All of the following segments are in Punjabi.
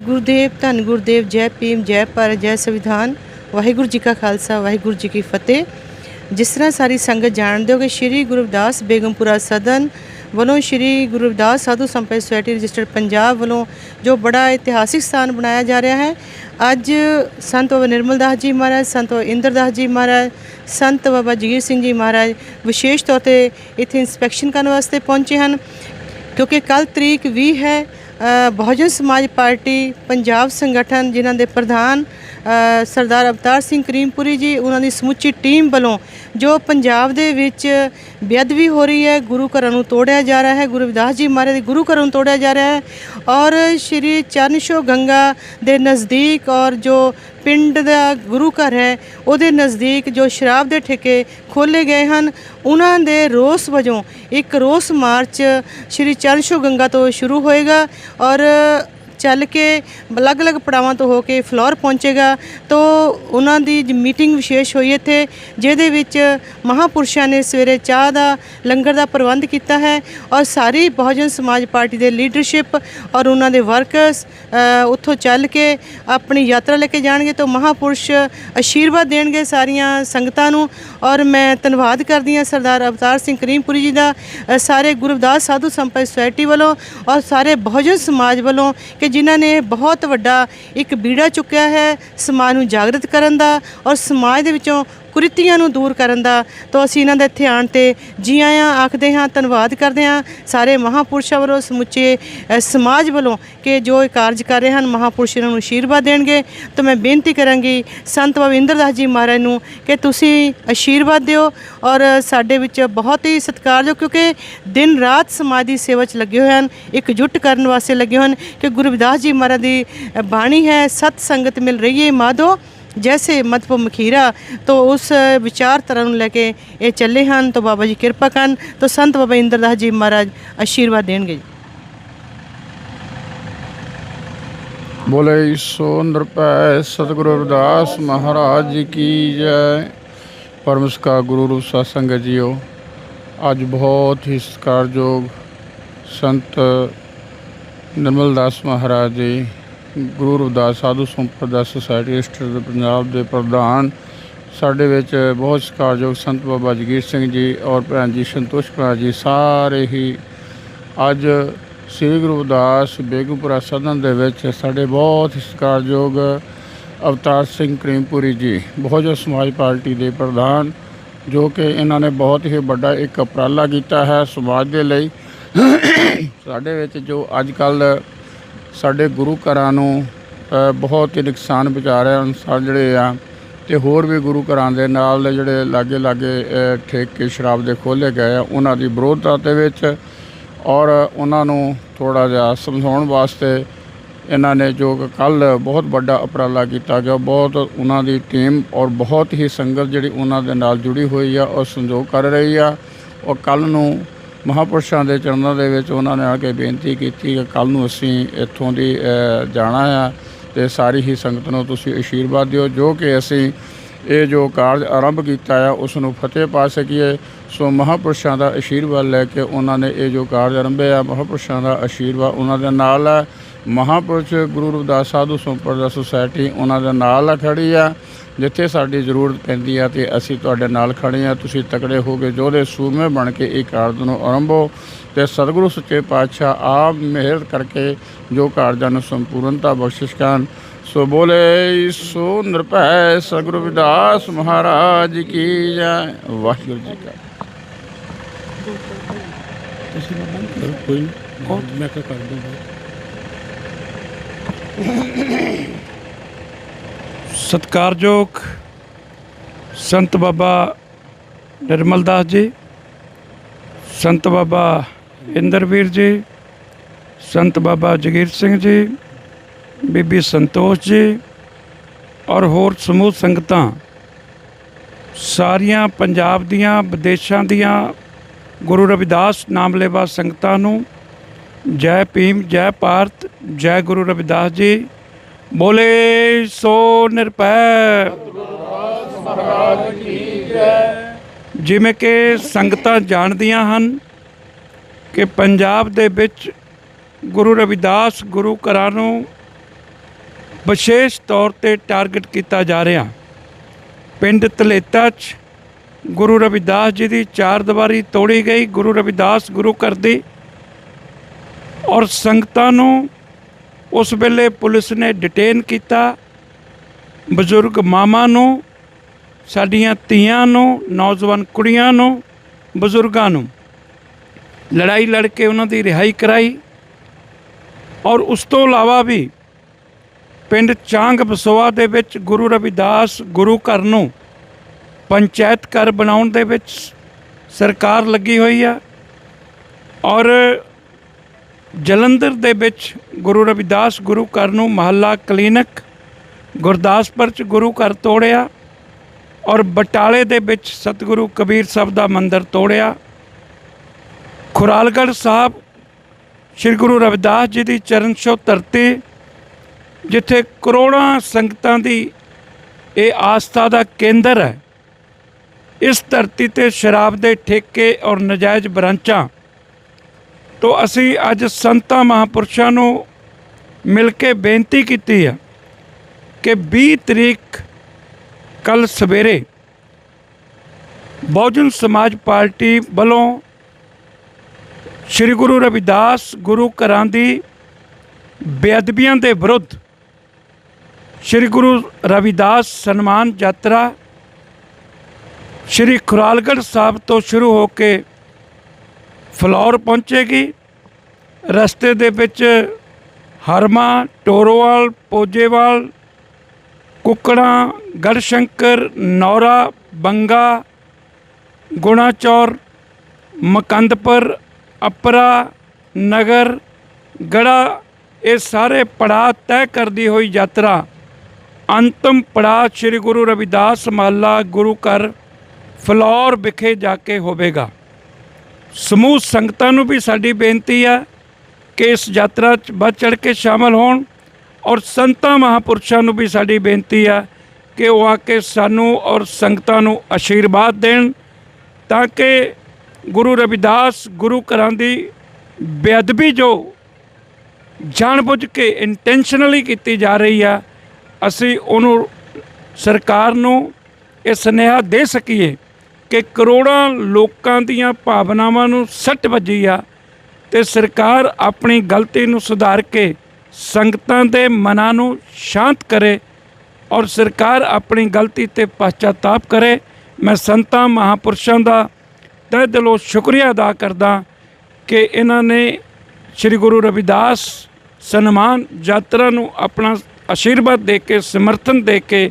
ਗੁਰਦੇਵ ਧੰਨ ਗੁਰਦੇਵ, ਜੈ ਭੀਮ, ਜੈ ਭਾਰਤ, ਜੈ ਸੰਵਿਧਾਨ, ਵਾਹਿਗੁਰੂ ਜੀ ਕਾ ਖਾਲਸਾ, ਵਾਹਿਗੁਰੂ ਜੀ ਕੀ ਫਤਿਹ। ਜਿਸ ਤਰ੍ਹਾਂ ਸਾਰੀ ਸੰਗਤ ਜਾਣਦੇ ਹੋ ਕਿ ਸ਼੍ਰੀ ਗੁਰੂ ਰਵਿਦਾਸ ਬੇਗਮਪੁਰਾ ਸਦਨ ਵੱਲੋਂ ਸ਼੍ਰੀ ਗੁਰੂ ਰਵਿਦਾਸ ਸਾਧੂ ਸੰਪਰਕ ਸੁਸਾਇਟੀ ਰਜਿਸਟਰਡ ਪੰਜਾਬ ਵੱਲੋਂ ਜੋ ਬੜਾ ਇਤਿਹਾਸਿਕ ਸਥਾਨ ਬਣਾਇਆ ਜਾ ਰਿਹਾ ਹੈ, ਅੱਜ ਸੰਤ ਬਾਬਾ ਨਿਰਮਲ ਦਾਸ ਜੀ ਮਹਾਰਾਜ, ਸੰਤ ਬਾਬਾ ਇੰਦਰਦਾਸ ਜੀ ਮਹਾਰਾਜ, ਸੰਤ ਬਾਬਾ ਜਗੀਰ ਸਿੰਘ ਜੀ ਮਹਾਰਾਜ ਵਿਸ਼ੇਸ਼ ਤੌਰ ਤੇ ਇੱਥੇ ਇਨਸਪੈਕਸ਼ਨ ਕਰਨ ਵਾਸਤੇ ਪਹੁੰਚੇ ਹਨ। ਕਿਉਂਕਿ ਕੱਲ ਤਰੀਕ 20 ਹੈ ਬਹੁਜਨ ਸਮਾਜ ਪਾਰਟੀ ਪੰਜਾਬ ਸੰਗਠਨ ਜਿਨ੍ਹਾਂ ਦੇ ਪ੍ਰਧਾਨ ਸਰਦਾਰ ਅਵਤਾਰ ਸਿੰਘ ਕਰੀਮਪੁਰੀ ਜੀ, ਉਹਨਾਂ ਦੀ ਸਮੁੱਚੀ ਟੀਮ ਵੱਲੋਂ ਜੋ ਪੰਜਾਬ ਦੇ ਵਿੱਚ ਬੇਅਦਬੀ ਹੋ ਰਹੀ ਹੈ, ਗੁਰੂ ਘਰਾਂ ਨੂੰ ਤੋੜਿਆ ਜਾ ਰਿਹਾ ਹੈ, ਗੁਰੂ ਰਵਿਦਾਸ ਜੀ ਮਹਾਰਾਜ ਦੇ ਗੁਰੂ ਘਰਾਂ ਨੂੰ ਤੋੜਿਆ ਜਾ ਰਿਹਾ ਹੈ ਔਰ ਸ਼੍ਰੀ ਚਰਨਸ਼ੋ ਗੰਗਾ ਦੇ ਨਜ਼ਦੀਕ ਔਰ ਜੋ ਪਿੰਡ ਦਾ ਗੁਰੂ ਘਰ ਹੈ, ਉਹਦੇ ਨਜ਼ਦੀਕ ਜੋ ਸ਼ਰਾਬ ਦੇ ਠੇਕੇ ਖੋਲੇ ਗਏ ਹਨ, ਉਹਨਾਂ ਦੇ ਰੋਸ ਵਜੋਂ ਇੱਕ ਰੋਸ ਮਾਰਚ ਸ਼੍ਰੀ ਚਰਨਸ਼ੋ ਗੰਗਾ ਤੋਂ ਸ਼ੁਰੂ ਹੋਏਗਾ ਔਰ ਚੱਲ ਕੇ ਅਲੱਗ-ਅਲੱਗ ਪੜਾਵਾਂ ਤੋਂ ਹੋ ਕੇ ਫਲੋਰ ਪਹੁੰਚੇਗਾ। ਤੋਂ ਉਹਨਾਂ ਦੀ ਮੀਟਿੰਗ ਵਿਸ਼ੇਸ਼ ਹੋਈ ਇੱਥੇ, ਜਿਹਦੇ ਵਿੱਚ ਮਹਾਪੁਰਸ਼ਾਂ ਨੇ ਸਵੇਰੇ ਚਾਹ ਦਾ, ਲੰਗਰ ਦਾ ਪ੍ਰਬੰਧ ਕੀਤਾ ਹੈ ਔਰ ਸਾਰੀ ਬਹੁਜਨ ਸਮਾਜ ਪਾਰਟੀ ਦੇ ਲੀਡਰਸ਼ਿਪ ਔਰ ਉਹਨਾਂ ਦੇ ਵਰਕਰਸ ਉੱਥੋਂ ਚੱਲ ਕੇ ਆਪਣੀ ਯਾਤਰਾ ਲੈ ਕੇ ਜਾਣਗੇ। ਤਾਂ ਮਹਾਪੁਰਸ਼ ਆਸ਼ੀਰਵਾਦ ਦੇਣਗੇ ਸਾਰੀਆਂ ਸੰਗਤਾਂ ਨੂੰ ਔਰ ਮੈਂ ਧੰਨਵਾਦ ਕਰਦੀ ਹਾਂ ਸਰਦਾਰ ਅਵਤਾਰ ਸਿੰਘ ਕਰੀਮਪੁਰੀ ਜੀ ਦਾ ਸਾਰੇ ਗੁਰਦਾਸ ਸਾਧੂ ਸੰਪਰਕ ਸੁਸਾਇਟੀ ਵੱਲੋਂ ਔਰ ਸਾਰੇ ਬਹੁਜਨ ਸਮਾਜ ਵੱਲੋਂ ਕਿ ਜਿਨ੍ਹਾਂ ਨੇ ਬਹੁਤ ਵੱਡਾ ਇੱਕ ਬੀੜਾ ਚੁੱਕਿਆ ਹੈ ਸਮਾਜ ਨੂੰ ਜਾਗਰਤ ਕਰਨ ਦਾ ਔਰ ਸਮਾਜ ਦੇ ਵਿੱਚੋਂ ਕੁਰੀਤੀਆਂ ਨੂੰ ਦੂਰ ਕਰਨ ਦਾ ਤਾਂ ਅਸੀਂ ਇਹਨਾਂ ਦੇ ਇੱਥੇ ਆਉਣ ਤੇ ਜੀ ਆਇਆਂ ਆਖਦੇ ਹਾਂ ਧੰਨਵਾਦ ਕਰਦੇ ਹਾਂ। ਸਾਰੇ ਮਹਾਪੁਰਸ਼ਾਂ ਵੱਲੋਂ ਸਮੁੱਚੇ ਅ, ਸਮਾਜ ਵੱਲੋਂ ਕਿ ਜੋ ਇਹ ਕਾਰਜ ਕਰ ਰਹੇ ਹਨ ਮਹਾਪੁਰਸ਼ ਇਹਨਾਂ ਨੂੰ ਆਸ਼ੀਰਵਾਦ ਦੇਣਗੇ। ਤਾਂ ਮੈਂ ਬੇਨਤੀ ਕਰਾਂਗੀ ਸੰਤ ਬਾਬਾ ਇੰਦਰਦਾਸ ਜੀ ਮਹਾਰਾਜ ਨੂੰ ਕਿ ਤੁਸੀਂ ਆਸ਼ੀਰਵਾਦ ਦਿਓ ਔਰ ਸਾਡੇ ਵਿੱਚ ਬਹੁਤ ਹੀ ਸਤਿਕਾਰਯੋਗ ਕਿਉਂਕਿ ਦਿਨ ਰਾਤ ਸਮਾਜ ਦੀ ਸੇਵਾ 'ਚ ਲੱਗੇ ਹੋਏ ਹਨ ਇਕਜੁੱਟ ਕਰਨ ਵਾਸਤੇ ਲੱਗੇ ਹੋਏ ਹਨ ਕਿ ਗੁਰੂ ਰਵਿਦਾਸ ਜੀ ਮਹਾਰਾਜ ਦੀ ਅ, ਬਾਣੀ ਹੈ ਸਤ ਸੰਗਤ ਮਿਲ ਰਹੀ ਹੈ ਮਾਧੋ। ਜੈਸੇ ਮਤਪ ਮਖੀਰਾ ਤੋਂ ਉਸ ਵਿਚਾਰਧਾਰਾ ਨੂੰ ਲੈ ਕੇ ਇਹ ਚੱਲੇ ਹਨ। ਤੋਂ ਬਾਬਾ ਜੀ ਕਿਰਪਾ ਕਰਨ, ਤੋਂ ਸੰਤ ਬਾਬਾ ਇੰਦਰਦਾਸ ਜੀ ਮਹਾਰਾਜ ਆਸ਼ੀਰਵਾਦ ਦੇਣਗੇ ਜੀ। ਬੋਲੇ ਸੋ ਨਿਰਭੈ ਸਤਿਗੁਰੂ ਰਵਿਦਾਸ ਮਹਾਰਾਜ ਜੀ ਕੀ ਜੈ। ਪਰਮਸਕਾ ਗੁਰੂ ਰੂਪ ਸਾਧ ਸੰਗਤ ਜੀਓ, ਅੱਜ ਬਹੁਤ ਹੀ ਸਤਿਕਾਰਯੋਗ ਸੰਤ ਨਿਰਮਲ ਦਾਸ ਮਹਾਰਾਜ ਜੀ ਗੁਰੂ ਰਵਿਦਾਸ ਸਾਧੂ ਸੰਪਰਦਾ ਸੁਸਾਇਟੀ ਰਜਿਸਟਰਡ ਪੰਜਾਬ ਦੇ ਪ੍ਰਧਾਨ, ਸਾਡੇ ਵਿੱਚ ਬਹੁਤ ਸਤਿਕਾਰਯੋਗ ਸੰਤ ਬਾਬਾ ਜਗੀਰ ਸਿੰਘ ਜੀ ਔਰ ਭੈਣ ਜੀ ਸੰਤੋਸ਼ ਕੁਮਾਰ ਜੀ, ਸਾਰੇ ਹੀ ਅੱਜ ਸ੍ਰੀ ਗੁਰੂ ਰਵਿਦਾਸ ਬੇਗਮਪੁਰਾ ਸਦਨ ਦੇ ਵਿੱਚ ਸਾਡੇ ਬਹੁਤ ਸਤਿਕਾਰਯੋਗ ਅਵਤਾਰ ਸਿੰਘ ਕਰੀਮਪੁਰੀ ਜੀ, ਬਹੁਜਨ ਸਮਾਜ ਪਾਰਟੀ ਦੇ ਪ੍ਰਧਾਨ, ਜੋ ਕਿ ਇਹਨਾਂ ਨੇ ਬਹੁਤ ਹੀ ਵੱਡਾ ਇੱਕ ਉਪਰਾਲਾ ਕੀਤਾ ਹੈ ਸਮਾਜ ਦੇ ਲਈ। ਸਾਡੇ ਵਿੱਚ ਜੋ ਅੱਜ ਕੱਲ੍ਹ ਸਾਡੇ ਗੁਰੂ ਘਰਾਂ ਨੂੰ ਬਹੁਤ ਹੀ ਨੁਕਸਾਨ ਪਹੁੰਚਾ ਰਿਹਾ ਹਨ ਜਿਹੜੇ ਆ। ਤੇ ਹੋਰ ਵੀ ਗੁਰੂ ਘਰਾਂ ਦੇ ਨਾਲ ਦੇ ਜਿਹੜੇ ਲਾਗੇ ਲਾਗੇ ਠੇਕੇ ਸ਼ਰਾਬ ਦੇ ਖੋਲੇ ਗਏ ਆ, ਉਹਨਾਂ ਦੀ ਵਿਰੋਧਤਾ ਦੇ ਵਿੱਚ। ਔਰ ਉਹਨਾਂ ਨੂੰ ਥੋੜਾ ਜਿਹਾ ਸਮਝਾਉਣ ਵਾਸਤੇ ਇਹਨਾਂ ਨੇ ਜੋ ਕੱਲ ਬਹੁਤ ਵੱਡਾ ਉਪਰਾਲਾ ਕੀਤਾ ਗਿਆ। ਬਹੁਤ ਉਹਨਾਂ ਦੀ ਟੀਮ ਔਰ ਬਹੁਤ ਹੀ ਸੰਗਤ ਜਿਹੜੀ ਉਹਨਾਂ ਦੇ ਨਾਲ ਜੁੜੀ ਹੋਈ ਆ ਔਰ ਸੰਯੋਗ ਕਰ ਰਹੀ ਆ। ਔਰ ਕੱਲ ਨੂੰ ਮਹਾਪੁਰਸ਼ਾਂ ਦੇ ਚਰਨਾਂ ਦੇ ਵਿੱਚ ਉਹਨਾਂ ਨੇ ਆ ਕੇ ਬੇਨਤੀ ਕੀਤੀ ਕਿ ਕੱਲ ਨੂੰ ਅਸੀਂ ਇੱਥੋਂ ਦੀ ਜਾਣਾ ਆ ਤੇ ਸਾਰੀ ਹੀ ਸੰਗਤ ਨੂੰ ਤੁਸੀਂ ਆਸ਼ੀਰਵਾਦ ਦਿਓ, ਜੋ ਕਿ ਅਸੀਂ ਇਹ ਜੋ ਕਾਰਜ ਆਰੰਭ ਕੀਤਾ ਆ, ਉਸ ਨੂੰ ਫਤਿਹ ਪਾ ਸਕੀਏ। ਸੋ ਮਹਾਪੁਰਸ਼ਾਂ ਦਾ ਆਸ਼ੀਰਵਾਦ ਲੈ ਕੇ ਉਹਨਾਂ ਨੇ ਇਹ ਜੋ ਕਾਰਜ ਆਰੰਭਿਆ ਮਹਾਪੁਰਸ਼ਾਂ ਦਾ ਆਸ਼ੀਰਵਾਦ ਉਹਨਾਂ ਦੇ ਨਾਲ ਹੈ ਮਹਾਪੁਰਸ਼ ਗੁਰੂ ਰਵਿਦਾਸ ਸਾਧੂ ਸੰਪਰਦਾ ਸੁਸਾਇਟੀ ਉਹਨਾਂ ਦੇ ਨਾਲ ਆ ਖੜੀ ਆ। ਜਿੱਥੇ ਸਾਡੀ ਜ਼ਰੂਰਤ ਪੈਂਦੀ ਆ ਤੇ ਅਸੀਂ ਤੁਹਾਡੇ ਨਾਲ ਖੜੇ ਆ। ਤੁਸੀਂ ਤਕੜੇ ਹੋ ਕੇ ਜੋਧੇ ਸੂਰਮੇ ਬਣ ਕੇ ਇਹ ਕਾਰਜ ਨੂੰ ਆਰੰਭੋ ਤੇ ਸਤਿਗੁਰੂ ਸੱਚੇ ਪਾਤਸ਼ਾਹ ਆਪ ਮਿਹਰ ਕਰਕੇ ਜੋ ਕਾਰਜਾਂ ਨੂੰ ਸੰਪੂਰਨਤਾ ਬਖਸ਼ਿਸ਼ ਕਰਨ। ਸੋ ਬੋਲੇ ਸੋ ਨਿਰਭੈ ਸਤਿਗੁਰੂ ਵਿਦਾਸ ਮਹਾਰਾਜ ਕੀ ਜੈ। ਵਾਹਿਗੁਰੂ ਜੀ ਕਾ ਤੁਸੀਂ ਬੰਦ ਕਰੋ ਕੋਈ ਮੈਂ ਕਰ ਦੂੰਗਾ। ਸਤਿਕਾਰਯੋਗ ਸੰਤ ਬਾਬਾ ਨਿਰਮਲ ਦਾਸ ਜੀ, ਸੰਤ ਬਾਬਾ ਇੰਦਰਵੀਰ ਜੀ, ਸੰਤ ਬਾਬਾ ਜਗੀਰ ਸਿੰਘ ਜੀ, ਬੀਬੀ ਸੰਤੋਸ਼ ਜੀ ਔਰ ਹੋਰ ਸਮੂਹ ਸੰਗਤਾਂ ਸਾਰੀਆਂ ਪੰਜਾਬ ਦੀਆਂ, ਵਿਦੇਸ਼ਾਂ ਦੀਆਂ, ਗੁਰੂ ਰਵਿਦਾਸ ਨਾਮ ਲੈਵਾ ਸੰਗਤਾਂ ਨੂੰ ਜੈ ਭੀਮ, ਜੈ ਭਾਰਤ, ਜੈ ਗੁਰੂ ਰਵਿਦਾਸ ਜੀ ਬੋਲੇ ਸੋ ਨਿਰਪੈ ਜਿਵੇਂ ਕਿ ਸੰਗਤਾਂ ਜਾਣਦੀਆਂ ਹਨ ਕਿ ਪੰਜਾਬ ਦੇ ਵਿੱਚ ਗੁਰੂ ਰਵਿਦਾਸ ਗੁਰੂ ਘਰਾਂ ਨੂੰ ਵਿਸ਼ੇਸ਼ ਤੌਰ ਤੇ ਟਾਰਗੇਟ ਕੀਤਾ ਜਾ ਰਿਹਾ। ਪਿੰਡ ਤਲੇਤਾ 'ਚ ਗੁਰੂ ਰਵਿਦਾਸ ਜੀ ਦੀ ਚਾਰ ਦੀਵਾਰੀ ਤੋੜੀ ਗਈ, ਗੁਰੂ ਰਵਿਦਾਸ ਗੁਰੂ ਘਰ ਦੀ ਔਰ ਸੰਗਤਾਂ ਨੂੰ ਉਸ ਵੇਲੇ ਪੁਲਿਸ ਨੇ ਡਿਟੇਨ ਕੀਤਾ। ਬਜ਼ੁਰਗ ਮਾਮਾ ਨੂੰ, ਸਾਡੀਆਂ ਧੀਆਂ ਨੂੰ, ਨੌਜਵਾਨ ਕੁੜੀਆਂ ਨੂੰ, ਬਜ਼ੁਰਗਾਂ ਨੂੰ। ਲੜਾਈ ਲੜ ਕੇ ਉਹਨਾਂ ਦੀ ਰਿਹਾਈ ਕਰਾਈ। ਔਰ ਉਸ ਤੋਂ ਇਲਾਵਾ ਵੀ ਪਿੰਡ ਚਾਂਗ ਬਸੋਆ ਦੇ ਵਿੱਚ ਗੁਰੂ ਰਵਿਦਾਸ ਗੁਰੂ ਘਰ ਨੂੰ ਪੰਚਾਇਤ ਘਰ ਬਣਾਉਣ ਦੇ ਵਿੱਚ ਸਰਕਾਰ ਲੱਗੀ ਹੋਈ ਆ। ਔਰ ਜਲੰਧਰ ਦੇ ਵਿੱਚ ਗੁਰੂ ਰਵਿਦਾਸ ਗੁਰੂ ਘਰ ਨੂੰ ਮਹੱਲਾ ਕਲੀਨਿਕ ਗੁਰਦਾਸਪੁਰ ਚ ਗੁਰੂ ਘਰ ਤੋੜਿਆ ਔਰ ਬਟਾਲੇ ਦੇ ਵਿੱਚ ਸਤਿਗੁਰੂ ਕਬੀਰ ਸਾਹਿਬ ਦਾ ਮੰਦਿਰ ਤੋੜਿਆ। ਖੁਰਾਲਗੜ੍ਹ ਸਾਹਿਬ ਸ੍ਰੀ ਗੁਰੂ ਰਵਿਦਾਸ ਜੀ ਦੀ ਚਰਨ ਛੋਹ ਧਰਤੀ, ਜਿੱਥੇ ਕਰੋੜਾਂ ਸੰਗਤਾਂ ਦੀ ਇਹ ਆਸਥਾ ਦਾ ਕੇਂਦਰ ਹੈ। ਇਸ ਧਰਤੀ ਤੇ ਸ਼ਰਾਬ ਦੇ ਠੇਕੇ ਔਰ ਨਜਾਇਜ਼ ਬ੍ਰਾਂਚਾਂ ਤੋਂ ਅਸੀਂ ਅੱਜ ਸੰਤਾਂ ਮਹਾਪੁਰਸ਼ਾਂ ਨੂੰ ਮਿਲ ਕੇ ਬੇਨਤੀ ਕੀਤੀ ਹੈ ਕਿ 20 ਤਰੀਕ ਕੱਲ ਸਵੇਰੇ ਬਹੁਜਨ ਸਮਾਜ ਪਾਰਟੀ ਵੱਲੋਂ ਸ੍ਰੀ ਗੁਰੂ ਰਵਿਦਾਸ ਗੁਰੂ ਘਰਾਂ ਦੀ ਬੇਅਦਬੀਆਂ ਦੇ ਵਿਰੁੱਧ ਸ੍ਰੀ ਗੁਰੂ ਰਵਿਦਾਸ ਸਨਮਾਨ ਯਾਤਰਾ ਸ੍ਰੀ ਖੁਰਾਲਗੜ੍ਹ ਸਾਹਿਬ ਤੋਂ ਸ਼ੁਰੂ ਹੋ ਕੇ ਫਲੌਰ ਪਹੁੰਚੇਗੀ। ਰਸਤੇ ਦੇ ਵਿੱਚ ਹਰਮਾ, ਟੋਰੋਵਾਲ, ਪੋਜੇਵਾਲ, ਕੁਕੜਾ, ਗੜਸ਼ੰਕਰ, ਨੌਰਾ, ਬੰਗਾ, ਗੁਣਾਚੌਰ, ਮਕੰਦਪੁਰ, ਅਪਰਾ, ਨਗਰ, ਗੜਾ, ਇਹ ਸਾਰੇ ਪੜਾਅ ਤੈਅ ਕਰਦੀ ਹੋਈ ਯਾਤਰਾ। ਅੰਤਮ ਪੜਾਅ ਸ੍ਰੀ ਗੁਰੂ ਰਵਿਦਾਸ ਮਹੱਲਾ ਗੁਰੂ ਘਰ ਫਲੌਰ ਵਿਖੇ ਜਾ ਕੇ ਹੋਵੇਗਾ। ਸਮੂਹ ਸੰਗਤਾਂ ਨੂੰ ਵੀ ਸਾਡੀ ਬੇਨਤੀ ਆ ਕਿ ਇਸ ਯਾਤਰਾ 'ਚ ਵੱਧ ਚੜ ਕੇ ਸ਼ਾਮਲ ਹੋਣ ਔਰ ਸੰਤਾਂ ਮਹਾਪੁਰਸ਼ਾਂ ਨੂੰ ਵੀ ਸਾਡੀ ਬੇਨਤੀ ਆ ਕਿ ਉਹ ਆ ਕੇ ਸਾਨੂੰ ਔਰ ਸੰਗਤਾਂ ਨੂੰ ਆਸ਼ੀਰਵਾਦ ਦੇਣ ਤਾਂ ਕਿ ਗੁਰੂ ਰਵਿਦਾਸ, ਗੁਰੂ ਘਰਾਂ ਦੀ ਬੇਅਦਬੀ ਜੋ ਜਾਣਬੁੱਝ ਕੇ ਇੰਟੈਂਸ਼ਨਲੀ ਕੀਤੀ ਜਾ ਰਹੀ ਆ, ਅਸੀਂ ਉਹਨੂੰ ਸਰਕਾਰ ਨੂੰ ਇਹ ਸੁਨੇਹਾ ਦੇ ਸਕੀਏ। ਕਿ ਕਰੋੜਾਂ ਲੋਕਾਂ ਦੀਆਂ ਭਾਵਨਾਵਾਂ ਨੂੰ ਸੱਟ ਵੱਜੀ ਆ ਤੇ ਸਰਕਾਰ ਆਪਣੀ ਗਲਤੀ ਨੂੰ ਸੁਧਾਰ ਕੇ ਸੰਗਤਾਂ ਦੇ ਮਨਾਂ ਨੂੰ ਸ਼ਾਂਤ ਕਰੇ ਔਰ ਸਰਕਾਰ ਆਪਣੀ ਗਲਤੀ ਤੇ ਪਛਤਾਤਾਪ ਕਰੇ। ਮੈਂ ਸੰਤਾਂ ਮਹਾਪੁਰਸ਼ਾਂ ਦਾ ਤਹਿ ਦਿਲੋਂ ਸ਼ੁਕਰੀਆ ਅਦਾ ਕਰਦਾ ਕਿ ਇਹਨਾਂ ਨੇ ਸ੍ਰੀ ਗੁਰੂ ਰਵਿਦਾਸ ਸਨਮਾਨ ਯਾਤਰਾ ਨੂੰ ਆਪਣਾ ਆਸ਼ੀਰਵਾਦ ਦੇ ਕੇ, ਸਮਰਥਨ ਦੇ ਕੇ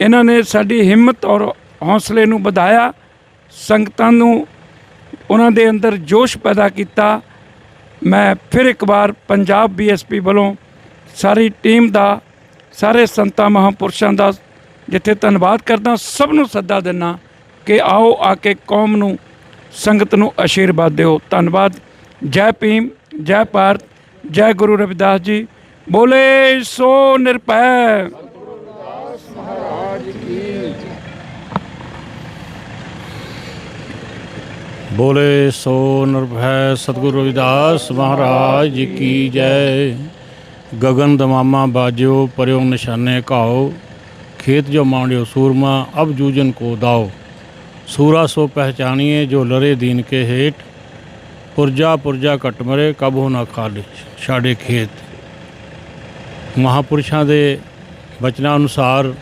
ਇਹਨਾਂ ਨੇ ਸਾਡੀ ਹਿੰਮਤ ਔਰ ਹੌਸਲੇ ਨੂੰ ਵਧਾਇਆ, ਸੰਗਤਾਂ ਨੂੰ ਉਹਨਾਂ ਦੇ ਅੰਦਰ ਜੋਸ਼ ਪੈਦਾ ਕੀਤਾ। ਮੈਂ ਫਿਰ ਇੱਕ ਵਾਰ ਪੰਜਾਬ ਬੀਐਸਪੀ ਵੱਲੋਂ ਸਾਰੀ ਟੀਮ ਦਾ, ਸਾਰੇ ਸੰਤਾਂ ਮਹਾਂਪੁਰਸ਼ਾਂ ਦਾ ਜਿੱਥੇ ਧੰਨਵਾਦ ਕਰਦਾ, ਸਭ ਨੂੰ ਸੱਦਾ ਦਿੰਦਾ ਕਿ ਆਓ ਆ ਕੇ ਕੌਮ ਨੂੰ, ਸੰਗਤ ਨੂੰ ਆਸ਼ੀਰਵਾਦ ਦਿਓ। ਧੰਨਵਾਦ। ਜੈ ਭੀਮ, ਜੈ ਭਾਰਤ, ਜੈ ਗੁਰੂ ਰਵਿਦਾਸ ਜੀ। ਬੋਲੇ ਸੋ ਨਿਰਭੈ। ਬੋਲੇ ਸੋ ਨਿਰਭੈ ਸਤਿਗੁਰੂ ਰਵਿਦਾਸ ਮਹਾਰਾਜ ਜੀ ਕੀ ਜੈ। ਗगन ਦਮਾਮਾ ਬਾਜਿਓ, ਪਰਿਓ ਨਿਸ਼ਾਨੇ ਘਾਓ। ਖੇਤ ਜੋ ਮਾਂਡਿਓ ਸੂਰਮਾ, ਅਬ ਜੂਜਨ ਕੋ ਦਾਓ। ਸੂਰਾ ਸੋ ਪਹਿਚਾਨੀਏ ਜੋ ਲਰੇ ਦੀਨ ਕੇ ਹੇਠ। ਪੁਰਜਾ ਪੁਰਜਾ ਕਟ ਮਰੇ, ਕਬਹੁ ਨਾ ਖਾਲੇ ਛਾੜੇ ਖੇਤ। ਮਹਾਪੁਰਸ਼ਾਂ ਦੇ ਬਚਨਾਂ ਅਨੁਸਾਰ,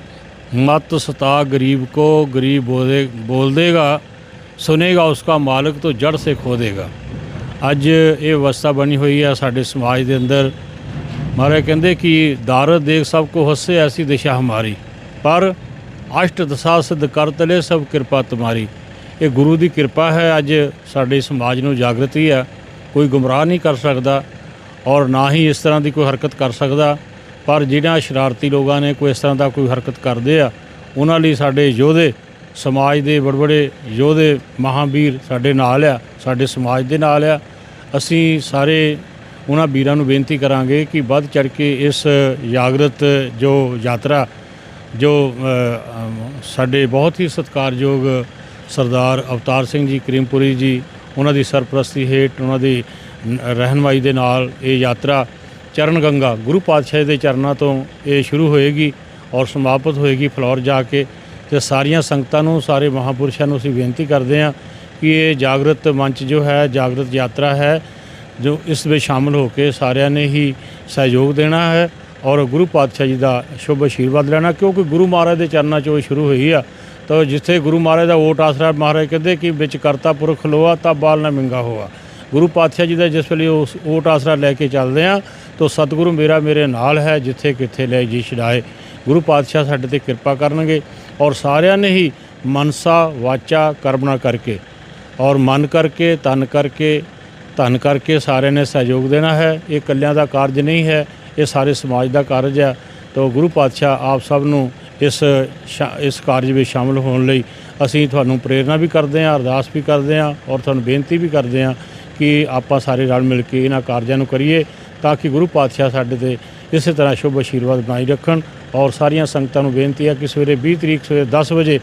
ਮਤ ਸਤਾ ਗਰੀਬ ਕੋ, ਗਰੀਬ ਬੋਲੇ ਬੋਲ ਦੇਗਾ ਸੁਨੇਗਾ ਉਸਕਾ ਮਾਲਕ ਤੋਂ ਜੜ ਸੇ ਖੋ ਦੇਗਾ। ਅੱਜ ਇਹ ਅਵਸਥਾ ਬਣੀ ਹੋਈ ਹੈ ਸਾਡੇ ਸਮਾਜ ਦੇ ਅੰਦਰ। ਮਹਾਰਾਜ ਕਹਿੰਦੇ ਕਿ ਦਾਰਦ ਦੇਖ ਸਭ ਕੋ ਹੱਸੇ, ਐਸੀ ਦਿਸ਼ਾ ਹਮਾਰੀ। ਪਰ ਅਸ਼ਟ ਦਸ਼ਾ ਸਿੱਧ ਕਰ ਤਲੇ, ਸਭ ਕਿਰਪਾ ਤੁਮਾਰੀ। ਇਹ ਗੁਰੂ ਦੀ ਕਿਰਪਾ ਹੈ, ਅੱਜ ਸਾਡੇ ਸਮਾਜ ਨੂੰ ਜਾਗਰਤੀ ਹੈ। ਕੋਈ ਗੁੰਮਰਾਹ ਨਹੀਂ ਕਰ ਸਕਦਾ ਔਰ ਨਾ ਹੀ ਇਸ ਤਰ੍ਹਾਂ ਦੀ ਕੋਈ ਹਰਕਤ ਕਰ ਸਕਦਾ। ਪਰ ਜਿਹੜਾ ਸ਼ਰਾਰਤੀ ਲੋਕਾਂ ਨੇ ਕੋਈ ਇਸ ਤਰ੍ਹਾਂ ਦਾ ਕੋਈ ਹਰਕਤ ਕਰਦੇ ਆ, ਉਹਨਾਂ ਲਈ ਸਾਡੇ ਯੋਧੇ ਸਮਾਜ ਦੇ ਬੜੇ ਬੜੇ ਯੋਧੇ ਮਹਾਵੀਰ ਸਾਡੇ ਨਾਲ ਆ, ਸਾਡੇ ਸਮਾਜ ਦੇ ਨਾਲ ਆ। ਅਸੀਂ ਸਾਰੇ ਉਹਨਾਂ ਵੀਰਾਂ ਨੂੰ ਬੇਨਤੀ ਕਰਾਂਗੇ ਕਿ ਵੱਧ ਚੜ ਕੇ ਇਸ ਜਾਗਰਤ ਜੋ ਯਾਤਰਾ, ਜੋ ਸਾਡੇ ਬਹੁਤ ਹੀ ਸਤਿਕਾਰਯੋਗ ਸਰਦਾਰ ਅਵਤਾਰ ਸਿੰਘ ਜੀ, ਕਰੀਮਪੁਰੀ ਜੀ, ਉਹਨਾਂ ਦੀ ਸਰਪ੍ਰਸਤੀ ਹੇਠ ਉਹਨਾਂ ਦੀ ਨ- ਰਹਿਨਮਾਈ ਦੇ ਨਾਲ ਇਹ ਯਾਤਰਾ ਚਰਨ ਗੰਗਾ ਗੁਰੂ ਪਾਤਸ਼ਾਹ ਦੇ ਚਰਨਾਂ ਤੋਂ ਇਹ ਸ਼ੁਰੂ ਹੋਏਗੀ ਔਰ ਸਮਾਪਤ ਹੋਏਗੀ ਫਲੋਰ ਜਾ ਕੇ। ਤੇ ਸਾਰੀਆਂ ਸੰਗਤਾਂ ਨੂੰ, ਸਾਰੇ ਮਹਾਪੁਰਸ਼ਾਂ ਨੂੰ ਅਸੀਂ ਬੇਨਤੀ ਕਰਦੇ ਹਾਂ ਕਿ ਇਹ ਜਾਗਰਤ ਮੰਚ ਜੋ ਹੈ, ਜਾਗਰਤ ਯਾਤਰਾ ਹੈ, ਜੋ ਇਸ ਵਿੱਚ ਸ਼ਾਮਲ ਹੋ ਕੇ ਸਾਰਿਆਂ ਨੇ ਹੀ ਸਹਿਯੋਗ ਦੇਣਾ ਹੈ ਔਰ ਗੁਰੂ ਪਾਤਸ਼ਾਹ ਜੀ ਦਾ ਸ਼ੁਭ ਆਸ਼ੀਰਵਾਦ ਲੈਣਾ, ਕਿਉਂਕਿ ਗੁਰੂ ਮਹਾਰਾਜ ਦੇ ਚਰਨਾਂ 'ਚੋਂ ਇਹ ਸ਼ੁਰੂ ਹੋਈ ਆ। ਤਾਂ ਜਿੱਥੇ ਗੁਰੂ ਮਹਾਰਾਜ ਦਾ ਓਟ ਆਸਰਾ ਮਹਾਰਾਜ ਕਹਿੰਦੇ ਕਿ ਵਿੱਚ ਕਰਤਾ ਪੁਰਖ ਲੋਆ ਤਾਂ ਬਾਲ ਨਾ ਮਿੰਗਾ ਹੋਆ। ਗੁਰੂ ਪਾਤਸ਼ਾਹ ਜੀ ਦਾ ਜਿਸ ਵੇਲੇ ਉਸ ਓਟ ਆਸਰਾ ਲੈ ਕੇ ਚੱਲਦੇ ਆ ਤਾਂ ਸਤਿਗੁਰੂ ਮੇਰਾ ਮੇਰੇ ਨਾਲ ਹੈ, ਜਿੱਥੇ ਕਿੱਥੇ ਲੈ ਜੀ ਛਡਾਏ। ਗੁਰੂ ਪਾਤਸ਼ਾਹ ਸਾਡੇ ਤੇ ਕਿਰਪਾ ਕਰਨਗੇ। ਔਰ ਸਾਰਿਆਂ ਨੇ ਹੀ ਮਨਸਾ, ਵਾਚਾ, ਕਰਮਣਾ ਕਰਕੇ ਔਰ ਮਨ ਕਰਕੇ, ਤਨ ਕਰਕੇ, ਧਨ ਕਰਕੇ ਸਾਰਿਆਂ ਨੇ ਸਹਿਯੋਗ ਦੇਣਾ ਹੈ। ਇਹ ਇਕੱਲਿਆਂ ਦਾ ਕਾਰਜ ਨਹੀਂ ਹੈ, ਇਹ ਸਾਰੇ ਸਮਾਜ ਦਾ ਕਾਰਜ ਹੈ। ਤਾਂ ਗੁਰੂ ਪਾਤਸ਼ਾਹ ਆਪ ਸਭ ਨੂੰ ਇਸ ਸ਼ਾ- ਇਸ ਕਾਰਜ ਵਿੱਚ ਸ਼ਾਮਲ ਹੋਣ ਲਈ ਅਸੀਂ ਤੁਹਾਨੂੰ ਪ੍ਰੇਰਣਾ ਵੀ ਕਰਦੇ ਹਾਂ, ਅਰਦਾਸ ਵੀ ਕਰਦੇ ਹਾਂ ਔਰ ਤੁਹਾਨੂੰ ਬੇਨਤੀ ਵੀ ਕਰਦੇ ਹਾਂ ਕਿ ਆਪਾਂ ਸਾਰੇ ਰਲ ਮਿਲ ਕੇ ਇਹਨਾਂ ਕਾਰਜਾਂ ਨੂੰ ਕਰੀਏ ਤਾਂ ਕਿ ਗੁਰੂ ਪਾਤਸ਼ਾਹ ਸਾਡੇ ਤੇ ਇਸੇ ਤਰ੍ਹਾਂ ਸ਼ੁਭ ਆਸ਼ੀਰਵਾਦ ਬਣਾਈ ਰੱਖਣ ਔਰ ਸਾਰੀਆਂ ਸੰਗਤਾਂ ਨੂੰ ਬੇਨਤੀ ਹੈ ਕਿ ਸਵੇਰੇ 20 ਤਰੀਕ, ਸਵੇਰੇ 10 ਵਜੇ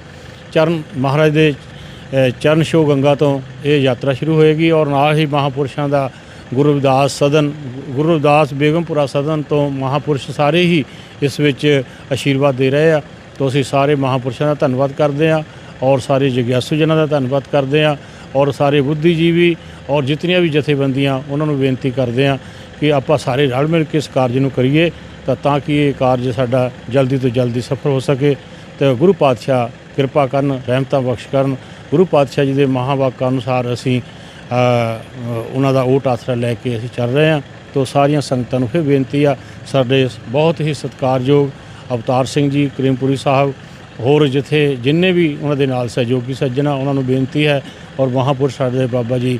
ਚਰਨ ਮਹਾਰਾਜ ਦੇ ਚਰਨ ਸ਼ੋ ਗੰਗਾ ਤੋਂ ਇਹ ਯਾਤਰਾ ਸ਼ੁਰੂ ਹੋਏਗੀ ਔਰ ਨਾਲ ਹੀ ਮਹਾਪੁਰਸ਼ਾਂ ਦਾ ਗੁਰੂ ਰਵਿਦਾਸ ਸਦਨ, ਗੁਰੂ ਰਵਿਦਾਸ ਬੇਗਮਪੁਰਾ ਸਦਨ ਤੋਂ ਮਹਾਪੁਰਸ਼ ਸਾਰੇ ਹੀ ਇਸ ਵਿੱਚ ਆਸ਼ੀਰਵਾਦ ਦੇ ਰਹੇ ਆ। ਤੋਂ ਅਸੀਂ ਸਾਰੇ ਮਹਾਪੁਰਸ਼ਾਂ ਦਾ ਧੰਨਵਾਦ ਕਰਦੇ ਹਾਂ ਔਰ ਸਾਰੇ ਜਗਿਆਸੂ ਜਨਾਂ ਦਾ ਧੰਨਵਾਦ ਕਰਦੇ ਹਾਂ ਔਰ ਸਾਰੇ ਬੁੱਧੀਜੀਵੀ ਔਰ ਜਿਤਨੀਆਂ ਵੀ ਜਥੇਬੰਦੀਆਂ ਉਹਨਾਂ ਨੂੰ ਬੇਨਤੀ ਕਰਦੇ ਹਾਂ ਕਿ ਆਪਾਂ ਸਾਰੇ ਰਲ ਮਿਲ ਕੇ ਇਸ ਕਾਰਜ ਨੂੰ ਕਰੀਏ ਤਾਂ ਤਾਂ ਕਿ ਇਹ ਕਾਰਜ ਸਾਡਾ ਜਲਦੀ ਤੋਂ ਜਲਦੀ ਸਫਲ ਹੋ ਸਕੇ ਤੇ ਗੁਰੂ ਪਾਤਸ਼ਾਹ ਕਿਰਪਾ ਕਰਨ, ਰਹਿਮਤਾਂ ਬਖਸ਼ ਕਰਨ। ਗੁਰੂ ਪਾਤਸ਼ਾਹ ਜੀ ਦੇ ਮਹਾਵਾਕਾਂ ਅਨੁਸਾਰ ਅਸੀਂ ਉਹਨਾਂ ਦਾ ਓਟ ਆਸਰਾ ਲੈ ਕੇ ਅਸੀਂ ਚੱਲ ਰਹੇ ਹਾਂ ਤੋਂ ਸਾਰੀਆਂ ਸੰਗਤਾਂ ਨੂੰ ਫਿਰ ਬੇਨਤੀ ਆ, ਸਾਡੇ ਬਹੁਤ ਹੀ ਸਤਿਕਾਰਯੋਗ ਅਵਤਾਰ ਸਿੰਘ ਜੀ, ਕਰੀਮਪੁਰੀ ਸਾਹਿਬ, ਹੋਰ ਜਿੱਥੇ ਜਿੰਨੇ ਵੀ ਉਹਨਾਂ ਦੇ ਨਾਲ ਸਹਿਯੋਗੀ ਸੱਜਣਾ ਉਹਨਾਂ ਨੂੰ ਬੇਨਤੀ ਹੈ ਔਰ ਮਹਾਪੁਰਸ਼ ਸਾਡੇ Baba ji,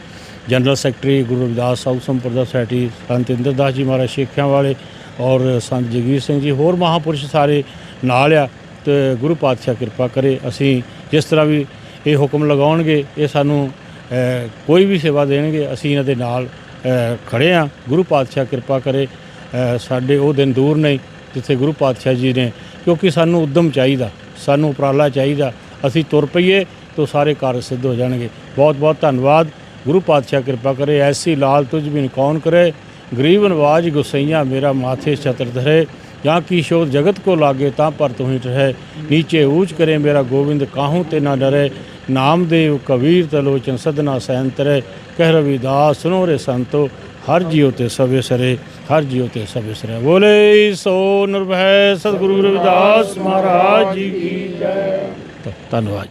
general secretary Guru Ravidas Sahib, ਸੰਪਰਦਾ society ਸੰਤ ਇੰਦਰ ਜੀ ਮਹਾਰਾਜ, ਸ਼ੇਖਿਆਂ ਵਾਲੇ ਔਰ ਸੰਤ ਜਗੀਰ ਸਿੰਘ ਜੀ ਹੋਰ ਮਹਾਪੁਰਸ਼ ਸਾਰੇ ਨਾਲ ਆ ਤੇ ਗੁਰੂ ਪਾਤਸ਼ਾਹ ਕਿਰਪਾ ਕਰੇ ਅਸੀਂ ਜਿਸ ਤਰ੍ਹਾਂ ਵੀ ਇਹ ਹੁਕਮ ਲਗਾਉਣਗੇ ਇਹ ਸਾਨੂੰ ਕੋਈ ਵੀ ਸੇਵਾ ਦੇਣਗੇ ਅਸੀਂ ਇਹਨਾਂ ਦੇ ਨਾਲ ਅ, ਖੜੇ ਆ। ਗੁਰੂ ਪਾਤਸ਼ਾਹ ਕਿਰਪਾ ਕਰੇ ਸਾਡੇ ਉਹ ਦਿਨ ਦੂਰ ਨਹੀਂ ਜਿੱਥੇ ਗੁਰੂ ਪਾਤਸ਼ਾਹ ਜੀ ਨੇ ਕਿਉਂਕਿ ਸਾਨੂੰ ਉਦਮ ਚਾਹੀਦਾ ਸਾਨੂੰ ਉਪਰਾਲਾ ਚਾਹੀਦਾ ਅਸੀਂ ਤੁਰ ਪਈਏ ਤਾਂ ਸਾਰੇ ਕਾਰਜ ਸਿੱਧ ਹੋ ਜਾਣਗੇ। ਬਹੁਤ ਬਹੁਤ ਧੰਨਵਾਦ। ਗੁਰੂ ਪਾਤਸ਼ਾਹ ਕਿਰਪਾ ਕਰੇ ਐਸੀ ਲਾਲ ਤੁਝ ਬਿਨ ਕੌਣ ਕਰੇ ਗਰੀਬ ਨਵਾਜ ਗੁਸਈਆ ਮੇਰਾ ਮਾਥੇ ਛਤਰ ਧਰੇ, ਜਾਂ ਕੀ ਸ਼ੋਧ ਜਗਤ ਕੋ ਲਾਗੇ ਤਾਂ ਪਰ ਤੂੰ ਹੀ ਠਹਿ ਨੀਚੇ ਊਚ ਕਰੇ ਮੇਰਾ ਗੋਬਿੰਦ ਕਾਹੂ ਤੇ ਨਾ ਡਰੇ। ਨਾਮਦੇਵ ਕਬੀਰ ਤਲੋਚਨ ਸਦਨਾ ਸੈਨ ਤਰੇ। ਕਹਿ ਰਵਿਦਾਸ ਸੁਨੋ ਰੇ ਸੰਤੋ, ਹਰ ਜੀਉ ਤੇ ਸਵੇ ਸਰੇ, ਹਰ ਜੀਉ ਤੇ ਸਵੇ ਸਰੇ। ਬੋਲੇ ਸੋ ਨਿਰਭੈ ਸਤਿਗੁਰੂ ਰਵਿਦਾਸ ਮਹਾਰਾਜ ਜੀ ਕੀ ਜੈ। ਧੰਨਵਾਦ।